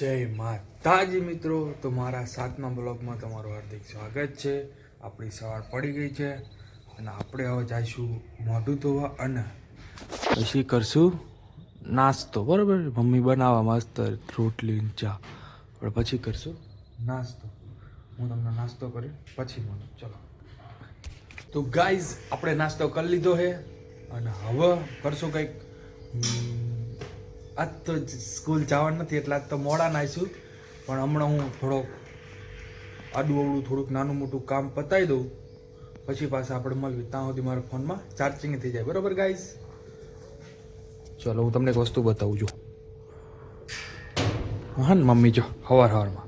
જય માતાજી મિત્રો. તો મારા સાતમા બ્લોગમાં તમારું હાર્દિક સ્વાગત છે. આપણી સવાર પડી ગઈ છે અને આપણે હવે જઈશું મોઢું ધોવા અને પછી કરશું નાસ્તો. બરાબર? મમ્મી બનાવવા મસ્ત રોટલી ચા. પણ પછી કરશું નાસ્તો. હું તમને નાસ્તો કરી પછી મને. ચલો. તો ગાઈઝ આપણે નાસ્તો કરી લીધો છે. અને હવે કરશું કંઈક આજ તો સ્કૂલ જવાનું નથી, એટલે આજ તો મોડા નાહીશું પણ હમણાં હું થોડોક આડું અવડું થોડુંક નાનું મોટું કામ પતાવી દઉં. પછી પાછા આપણે મળવી ત્યાં સુધી મારા ફોનમાં ચાર્જિંગ થઈ જાય. બરાબર ગાઈઝ ચલો, હું તમને એક વસ્તુ બતાવું છું. હા ને મમ્મી, જો, હવાર હવારમાં.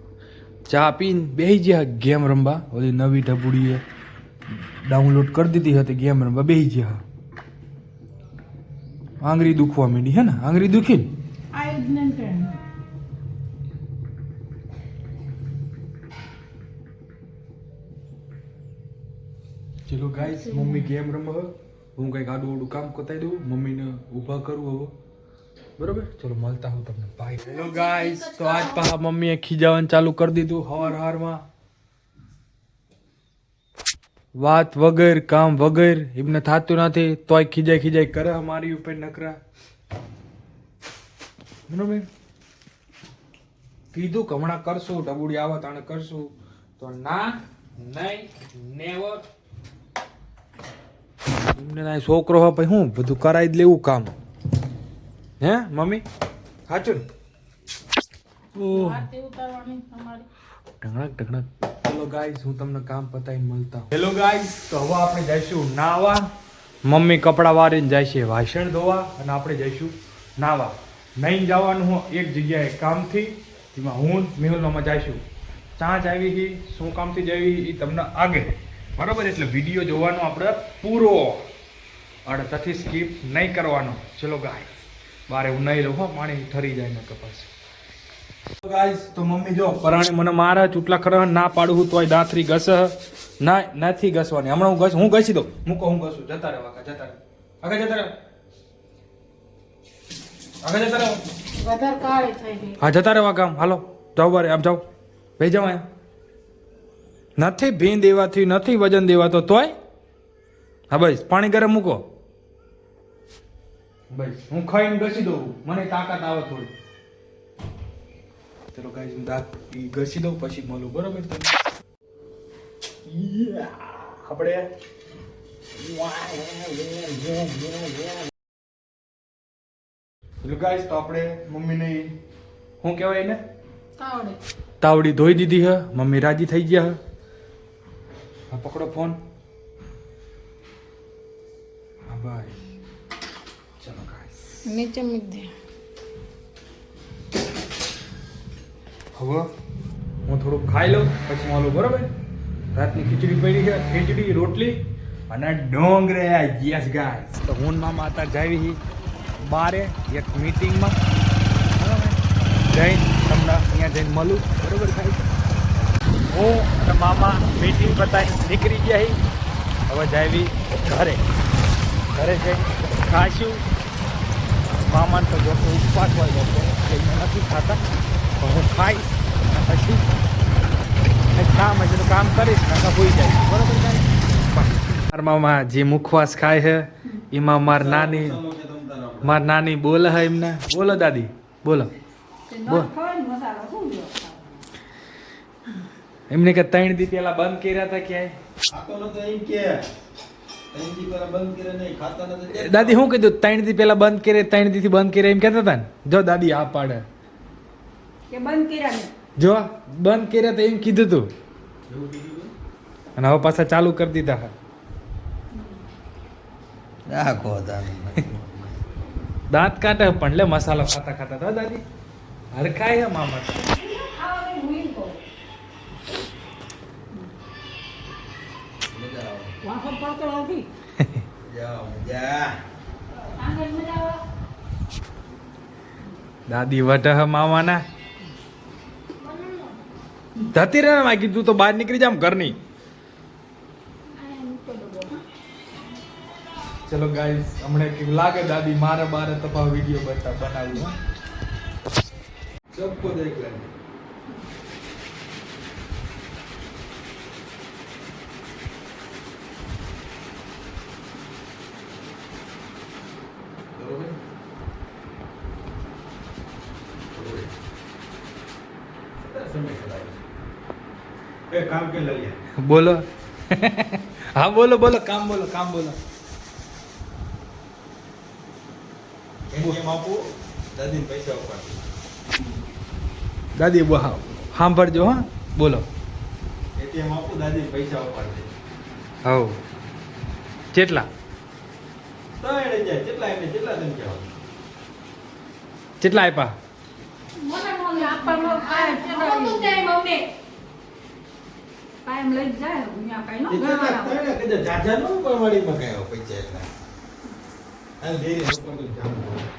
ચા પીને બેસી ગયા ગેમ રમવા. ઓલી નવી ઢબુડીએ ડાઉનલોડ કરી દીધી હતી ગેમ રમવા. બે ગયા આંગળી દુખવા માંડી, હે ને? આંગળી દુખી આયુર્વેદ ચલો ગાઈસ મમ્મી ગેમ રમો હું કંઈક આડું આડું કામ કતાઈ દઉં. મમ્મીને ઊભા કરું હવે. બરોબર? ચલો મળતા હું તમને. બાય હેલો ગાઈસ તો આજ પાછા મમ્મીએ ખીજાવાનું ચાલુ કરી દીધું હવાર હારમાં. વાત વગર કામ વગર એમને થતું નથી. તોય ખીજાય ખીજાય કરે મારી ઉપર નકરા બરોબર? કીધું કે હમણાં કરશું, ડબુડી આવે તાણે કરશું. તો ના, નહીં, નેવર. એમને ના છોકરો હોય પછી હું બધું કરાવી જ લેવું કામ. હે, મમ્મી? સાચું ઢગણક ઢગણક હેલો ગાઈસ, હું તમને કામ પતાવીને મળતા હેલો ગાઈસ, તો હવે આપણે જઈશું નાવા. મમ્મી કપડાં વારીને જાય છે વાસણ ધોવા અને આપણે જઈશું નાવા. નહીં જવાનું હું એક જગ્યાએ કામથી જેમાં હું મેહુલ મામા જઈશું ચાંચ આવી હતી શું કામથી જવી એ તમને આગે. બરાબર? એટલે વીડિયો જોવાનો આપણે પૂરો અને તથી સ્કીપ નહીં કરવાનો. ચલો ગાય બારે હું નહીં લઉં પાણી ઠરી જાય ને કપાસ ગાઈસ તો મમ્મી જો પરાણે મને મારે ચૂટલા ખરા ના પાડું હું તોય દાંતરી ઘસ. ના નથી ઘસવાની. હમણાં હું ઘસ હું ઘસી દઉં. મૂકો હું ઘસું. જતા રહે વાકા જતા રહે. આગળ જતા રહે. આગળ જતા રહો. વધારે કાળી થઈ ગઈ. હા જતા રહેવા કામ હાલો જાઓ બારે આમ જાઓ. ભાઈ જાઓ નથી ભીન દેવાથી નથી વજન દેવાતો તોય? હા ભાઈ પાણી ગરમ મૂકો. બસ હું ખાઈને ઘસી દઉં. મને તાકાત આવે થોડી. ચલો ગાઈસ હું દાંત ઘસી દઉં પછી મળું. બરોબર તમે આપણે ચલો ગાઈસ તો આપણે મમ્મીને શું કહેવાય એને? તાવડી. તાવડી ધોઈ દીધી હે. મમ્મી રાજી થઈ ગયા હે. હા પકડો ફોન. હા ભાઈ ચલો ગાઈસ નીચે મૂક દે. હવે હું થોડું ખાઈ લઉં પછી માલું બરોબર? રાતની ખીચડી પડી છે ખીચડી રોટલી અને ડોંગરે યસ ગાઈસ તો હું મામા હતા જાવી બારે એક મીટિંગમાં બરાબર? જઈને તમને અહીંયા જઈને મળું. બરોબર થાય હું અને મામા મીટિંગ પતાવી નીકળી ગયા હવે જાવી ઘરે. ઘરે જઈ ખાશું. મામાને તો જો ઉપવાસ હોય લોકો એટલે નથી ખાતા. પણ હું ખાઈશ પછી કામ હશે કામ કરીશ ને ભૂઈ જાય બરોબર મારા મામા જે મુખવાસ ખાય છે, એમાં માર નાની માર નાની બોલે હા એમને. બોલો દાદી બોલો. બોલ. મસાલો શું લ્યો? એમને કે ત્રણ દી પેલા બંધ કર્યા હતા ક્યાંય ખાતો એમ કે. ત્રણ દી પહેલા બંધ કરે નહીં ખાતા નતો દાદી શું કીધું ત્રણ દી પેલા બંધ કરે ત્રણ દી થી બંધ કરે એમ કહેતા હતા ને? જો દાદી આ પાડે. બંધ કર્યા જો બંધ કર્યા તો એમ કીધું તું. અને હવે પાછા ચાલુ કરી દીધા હા. રાખો દાંત કાઢે પણ લે મસાલો ખાતા ખાતા તો દાદી. હરખાય હે મામા. દાદી વઢ મામાના. ધતી રે કીધું તો બહાર નીકળી જામ ઘરની. ચલો ગાઈસ હમણે કેવું લાગે દાદી મારે બારે તપા વીડિયો બતા બનાવી ચપ્પો દેખ લે. બોલો. હા બોલો બોલો કામ બોલો કામ બોલો. દાદી બહા સાંભળજો હા. બોલો. એટીએમ આપો પૈસા ઉપાડે હવ. કેટલા? ત્રણ કેટલા એમને કેટલા તમે કહેવા? કેટલા આપ્યા? મને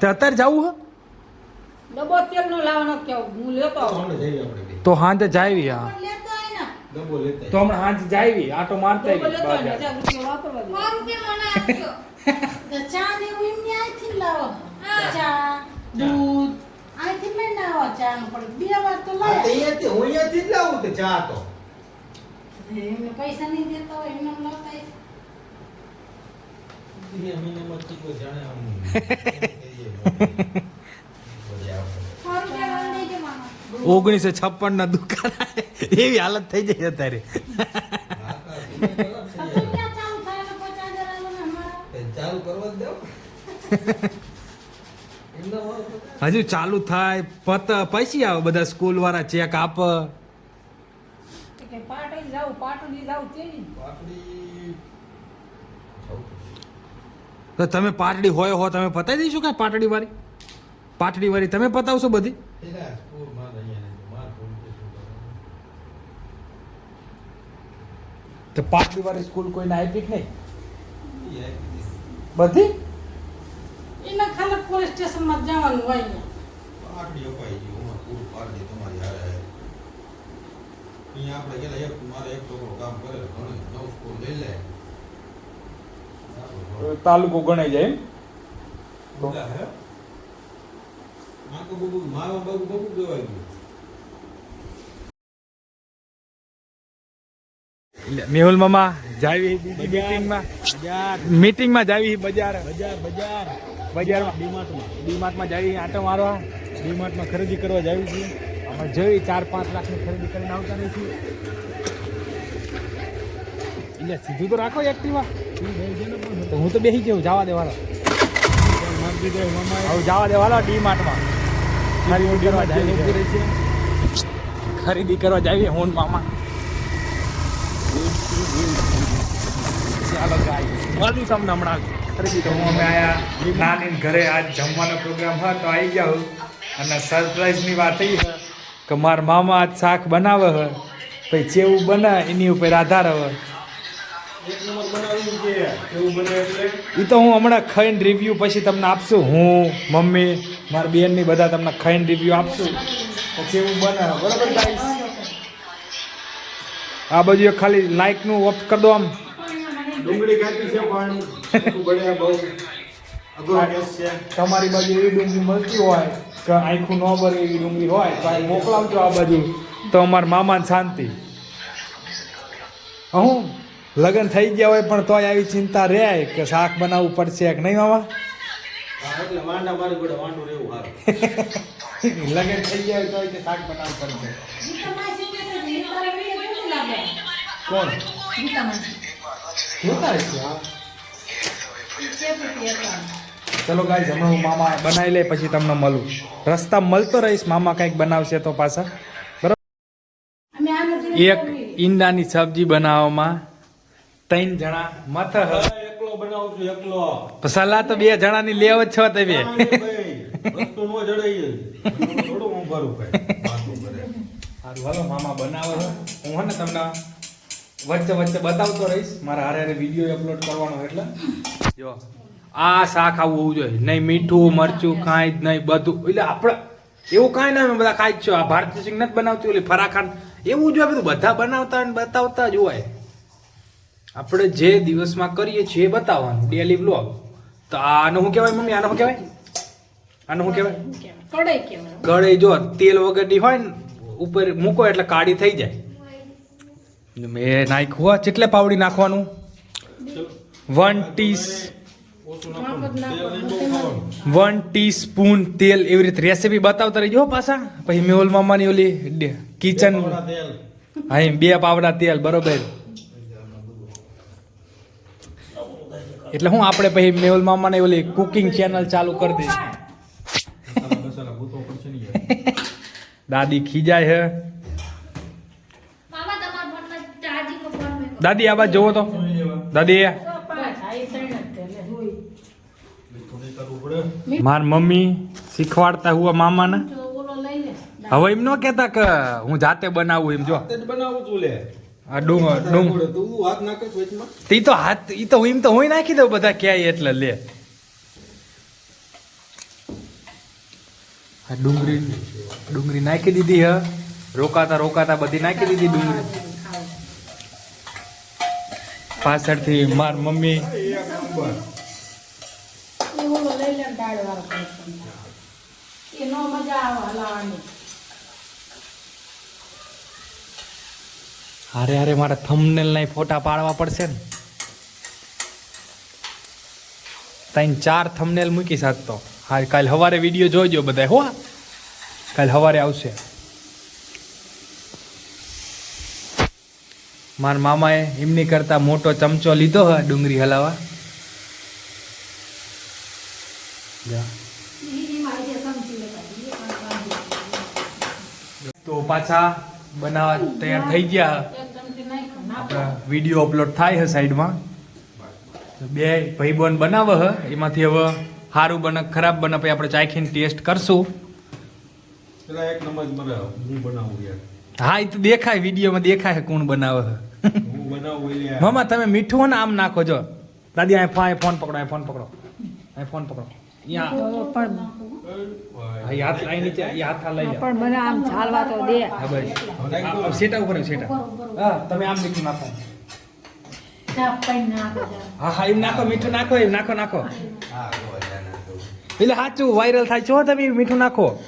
તો અત્યારે જવું હે? ડબો તેલ નો લાવવાનો કેવું હું લેતો આવું. તો હાંજે જાવી હા. ને. તો હમણાં હાંજે જાવી આટો મારતા આવી ને, ના. ચા ને એવું એમને જ લાવો. ચા, દૂધ, અહીંથી લઈને આવો ચાનું પણ બે વાર તો હા, તો લાયા. અહીંયાથી હું અહીંયાથી જ લાવું તો ચા તો? એમને પૈસા નહીં દેતા હોય એમને લાવતા ઓગણીસો છપ્પન ના દુકાન એવી હાલત થઈ જાય અત્યારે. હજુ ચાલુ થાય પત પૈસી આવે બધા સ્કૂલ વાળા ચેક આપ. કે પાટણ જાઉં પાટણ જાઉં તેની. તો તમે પાટડી હોય હો તમે પતાવી દઈશું કાંઈ પાટડી વાળી? પાટડી વાળી તમે પતાવશો બધી? તો પાટડી વાળી સ્કૂલ કોઈને આપી કે નહીં. બધી? એના ખાલી પોલીસ સ્ટેશનમાં જવાનું હોય પાટડી અપાઈ ગઈ હું પૂરું પાટડી તમારી હારે. અહીંયા આપણે ગયેલા એક મારે એક છોકરો કામ કરે ઘણું નવ સ્કૂલ લઈ લે. તાલુકો ગણાય જાય એમ. મેહુલ મામા જાવી મીટિંગમાં મીટિંગમાં જાવી બજાર. બજાર બજાર. બજારમાં ડીમાર્ટમાં. ડીમાર્ટમાં જાવી આટો મારવા. ડીમાર્ટમાં ખરીદી કરવા જાવી છીએ. અમે જોઈ ચાર પાંચ લાખની ખરીદી કરીને આવતા નહીં એટલે સીધું તો રાખો એક્ટિવા તો હું તો બેસી ગયો જવા દેવાનો. મામા હવે જવા દેવાલો ડીમાર્ટમાં. ખરીદી કરવા છે. ખરીદી કરવા જાવી હું મામા. ચાલો મળ્યું તમને હમણાં. ખરીદી તો હું અમે આયા નાની ઘરે આજ જમવાનો પ્રોગ્રામ હતો આવી ગયા હું. અને સરપ્રાઈઝની વાત એ છે કે મારા મામા આજ શાક બનાવે છે. પછી ચેવું બને એની ઉપર આધાર હવે એ તો હું હમણાં ખાઈને રિવ્યૂ પછી તમને આપશું. હું મમ્મી મારી બેનની બધા તમને ખાઈને રિવ્યૂ આપશું. પછી એવું બને. બરાબર ગાઈસ આ બાજુ એક ખાલી લાઇકનું ઓફ કરી દો આમ. ડુંગળી ખાતી છે પણ બહુ તમારી બાજુ એવી ડુંગળી મળતી હોય કે આખું ન ભરે એવી ડુંગળી હોય તો આ મોકલાવજો આ બાજુ. તો અમારા મામાને શાંતિ. હું લગ્ન થઈ ગયા હોય પણ તોય આવી ચિંતા રહે કે શાક બનાવવું પડશે કે નહીં મામા? લગ્ન થઈ ગયા હોય તોય કે શાક બનાવવું પડશે? કોણ? ચલો ગાઈસ હમણાં હું મામા બનાવી લે પછી તમને મળું. રસ્તા મળતો રહીશ મામા કંઈક બનાવશે તો પાછા. બરાબર? એક ઈંડાની સબ્જી બનાવવામાં ત્રણ જણા મથ એકલો બનાવું છું એકલો. સલાહ તો બે જણાની લેવ જ છો તમે. ના, વસ્તુ નો જડાઈ થોડું હું ભરું સારું હાલો મામા બનાવો હું હે ને તમને વચ્ચે વચ્ચે બતાવતો રહીશ. મારા હારે હારે વીડિયો અપલોડ કરવાનો એટલે. જો આ શાક આવું હોવું જોઈએ. નહીં મીઠું મરચું કાંઈ જ નહીં બધું. એટલે આપણે એવું કાંઈ ના બધા ખાઈ જ છો. આ ભારતીય સિંગ નથી બનાવતી ઓલી ફરાખાન. એવું જોઈએ બધું બધા બનાવતા અને બતાવતા જ હોય. આપણે જે દિવસમાં કરીએ છીએ એ બતાવવાનું. ડેલી વ્લોગ તો આનો શું કહેવાય મમ્મી? આનો શું કહેવાય? આનો શું કહેવાય? કઢાઈ કહેવાય. કઢાઈ જો તેલ વગરની હોય ને ઉપર મૂકો એટલે કાળી થઈ જાય. મેં નાખ્યું કેટલે પાવડી નાખવાનું? વન ટી ઓછું માપ જ નાખવાનું નાખવાનું, તેલ નહીં બહુ ખાવાનું વન ટીસ્પૂન તેલ એવી રીતે રેસીપી બતાવતા રહીજો પાછા. પછી મેહુલ મામાની ઓલી કિચન હા બે પાવડા તેલ બરોબર. એટલે હું આપણે પછી મેહુલ મામાને ઓલી કુકિંગ ચેનલ ચાલુ કરી યાર. દાદી ખીજાય હે. દાદી આ બાજુ જોવો તો. દાદી માર મમ્મી શીખવાડતા હુआ મામાને. તો ઓલો લઈ લે. હવે એમ ન કહેતા કે હું જાતે બનાવું એમ જો બનાવું છું લે. આ ડુંગ. ડુંગ તું હાથ નાખે વચમાં. ઈ તો હાથ ઈ તો એમ તો હું નાખી દઉં બધા ક્યાંય એટલે લે. આ ડુંગળી ડુંગળી નાખી દીધી હ. રોકાતા રોકાતા બધી નાખી દીધી ડુંગળી પાછળથી માર મમ્મી. મજા આવે હલાવવાની હારે અરે મારે થંબનેલ ના ફોટા પાડવા પડશે ને. ત્રણ ચાર થંબનેલ મૂકી શકતો હા કાલ સવારે વીડિયો જોજો બધા હો. કાલ સવારે આવશે. મારા મામાએ એમની કરતા મોટો ચમચો લીધો હે ડુંગળી હલાવા તો પાછા બનાવવા તૈયાર થઈ ગયા. આપણા વીડિયો અપલોડ થાય છે સાઈડમાં. બે બે ભાઈબંધ બનાવે હ. એમાંથી હવે સારું બને ખરાબ બને પછી આપણે ચાખીને ટેસ્ટ કરશું. એક નંબર હું બનાવું યાર. હા એ તો દેખાય વિડીયોમાં દેખાય છે કોણ બનાવે છે હું બનાવું મામા તમે મીઠું ને આમ નાખો જો. દાદી આ ફોન ફોન પકડો આ ફોન પકડો. આ ફોન પકડો. અહીંયા પણ હાથ આ નીચે હાથ લઈ લે પણ મને આમ ઝાલવા તો દે. હા બસ. આ- આ સેટા ઉપર સેટા. હા તમે આમ મીઠું નાખો. ચાપ પાઈ નાખો જા. હા હા એમ નાખો મીઠું નાખો એમ નાખો નાખો. એટલે સાચું વાયરલ થાય. છો તમે મીઠું નાખો?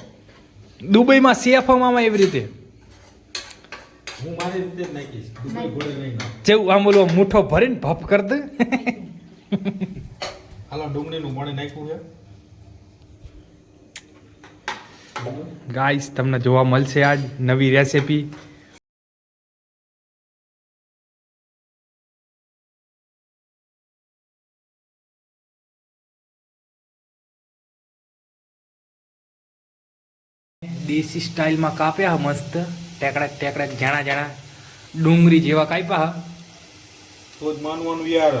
દુબઈમાં સેફમાં એવી રીતે. હું મારી રીતે જ નાખીશ. દુબઈ ઘોડે નહીં નાખ. જેવું આમ બોલો મુઠ્ઠો ભરીને ભપ કર દે. હાલો ડુંગળીનું પાણી નાખ્યું છે. ગાઈસ તમને જોવા મળશે આજ નવી રેસિપી દેશી સ્ટાઇલમાં કાપ્યા મસ્ત. ટેકડા ટેકડા જાણા જાણા ડુંગળી જેવા કાપ્યા તો જ માનવાનું યાર.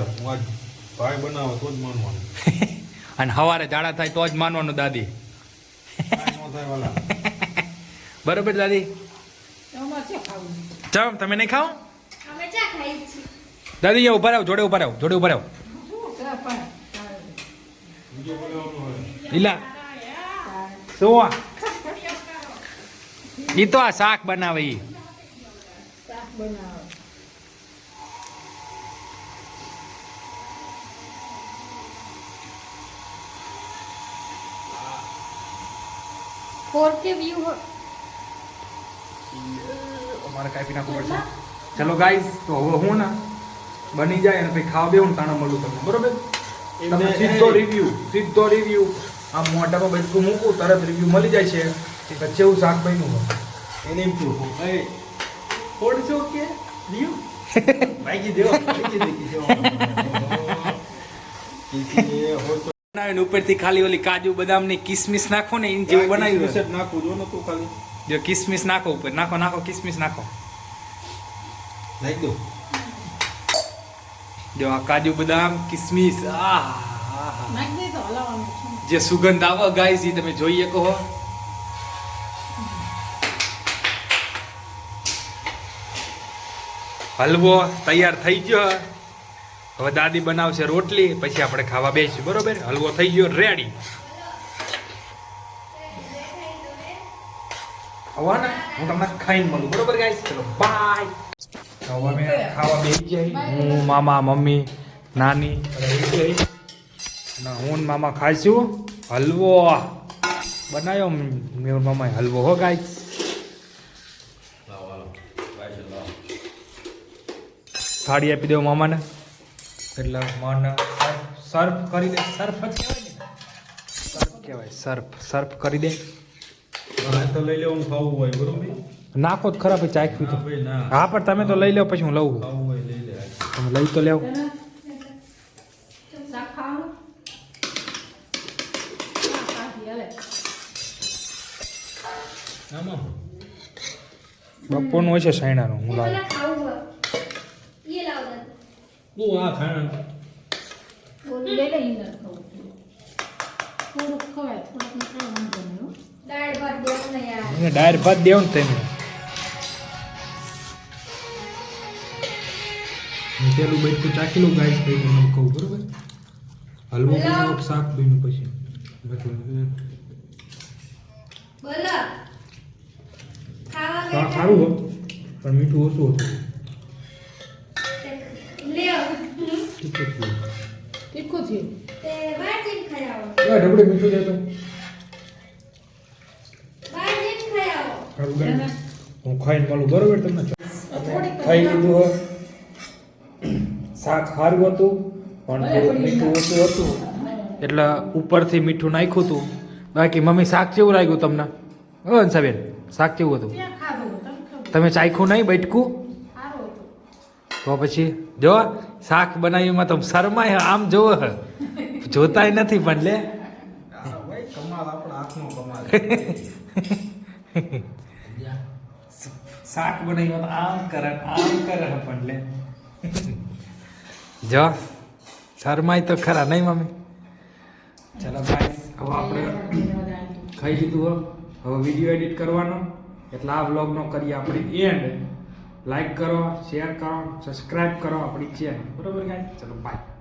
ભાઈ બનાવો તો જ માનવાનું. અને હવારે જાડા થાય તો જ માનવાનું દાદી. બરોબર દાદી? ચમ તમે નહીં ખાઓ દાદી અહીંયા ઊભા રહો જોડે ઊભા રહો જોડે ઊભા રહો. ઈલા. શું એ તો આ શાક બનાવે એ શાક બનાવો. ફોર કે વ્યૂ અમારે કાપી નાખવું પડશે. ચલો ગાઈસ તો હવે હું ને બની જાય અને પછી ખાવા બેવું તાણા મળું તમને બરોબર? તમને સીધો રિવ્યુ સીધો રિવ્યુ આમ મોઢામાં બધું મૂકું તરત રિવ્યુ મળી જાય છે. કે કેવું શાક બન્યું હોય. એને એમ થયું એ ફોડશો કે રહ્યું ભાગી દેવો દેખી દેવો બનાવીને ઉપરથી ખાલી ઓલી કાજુ બદામની કિસમિસ નાખો ને એની જેવું બનાવી કિસમિસ હોય. જો ને તું ખાલી. જો કિસમિસ નાખો ઉપર. નાખો નાખો કિસમિસ નાખો. નાખી દો. જો આ કાજુ બદામ કિસમિસ. નાખી જે સુગંધ આવે ગાઈસ એ તમે જોઈએ કહો હલવો તૈયાર થઈ ગયો. હવે દાદી બનાવશે રોટલી, પછી આપણે ખાવા બેસીશું, બરોબર? હલવો થઈ ગયો રેડી હવે હું તમને ખાઈને મળું હવે ખાવા બેસી જાય હું, મામા, મમ્મી, નાની હું મામા ખાઈશું હલવો. બનાવ્યો મેં મામા હલવો, હો ગાઈસ થાળી આપી દેવો મામાને. એટલે માને સર્ફ કરી દે સર્ફ જ કહેવાય સર્ફ કહેવાય સર્ફ સર્ફ કરી દે. તો લઈ લેવું ખાવું હોય બરોબર? નાખો જ ખરાબ ચાખ્યું તો. હા પણ તમે તો લઈ લો પછી હું લઉં. તમે લઈ તો લેવ બપોરનું હોય છે સાયણાનું હું લાવું પેલા ખાવું હોય એ લાવ દે તું આ ખાણ લઈ લે ઈંદર થોડુંક ખવાય થોડુંક ખાય વાંધો નહીં દાળ ભાત દેવું ને યાર ડાયર ભાત દેવ ને તમે પેલું બેઠું ચાખી લઉં ગાઈસ ભાઈ તમને કહું બરોબર? હલવો બનાવો શાક બન્યું પછી. બોલો. ખાવા શાક સારું પણ મીઠું ઓછું હતું. ઠીક છે તીખું થયું. તે બાર જઈને ખરાવો આવો ઢબડે મીઠું દેતો બાર સારું ગાઈસ હું ખાઈને માલું બરોબર તમને? ખાઈ લીધું હોય. શાક સારું હતું પણ થોડું મીઠું ઓછું હતું. એટલે ઉપરથી મીઠું નાખ્યું હતું. બાકી મમ્મી શાક કેવું લાગ્યું તમને? હો અંશાબેન શાક કેવું હતું? તમે ચાખ્યું નહીં બેઠકું તો પછી જો શાક બનાવ્યુંમાં તો શરમાય આમ જોવો. જોતાય નથી પણ લે. શાક બનાવ્યું તો આમ કરે આમ કરે પણ લે. જો શરમાય તો ખરા નહીં મમ્મી? ચાલો ભાઈ હવે આપણે ખાઈ લીધું હો. હવે વીડિયો એડિટ કરવાનો. એટલે આ વ્લોગનો કરીએ આપણે એન્ડ લાઈક કરો શેર કરો સબસ્ક્રાઈબ કરો આપણી ચેનલ બરોબર ગાય ચલો બાય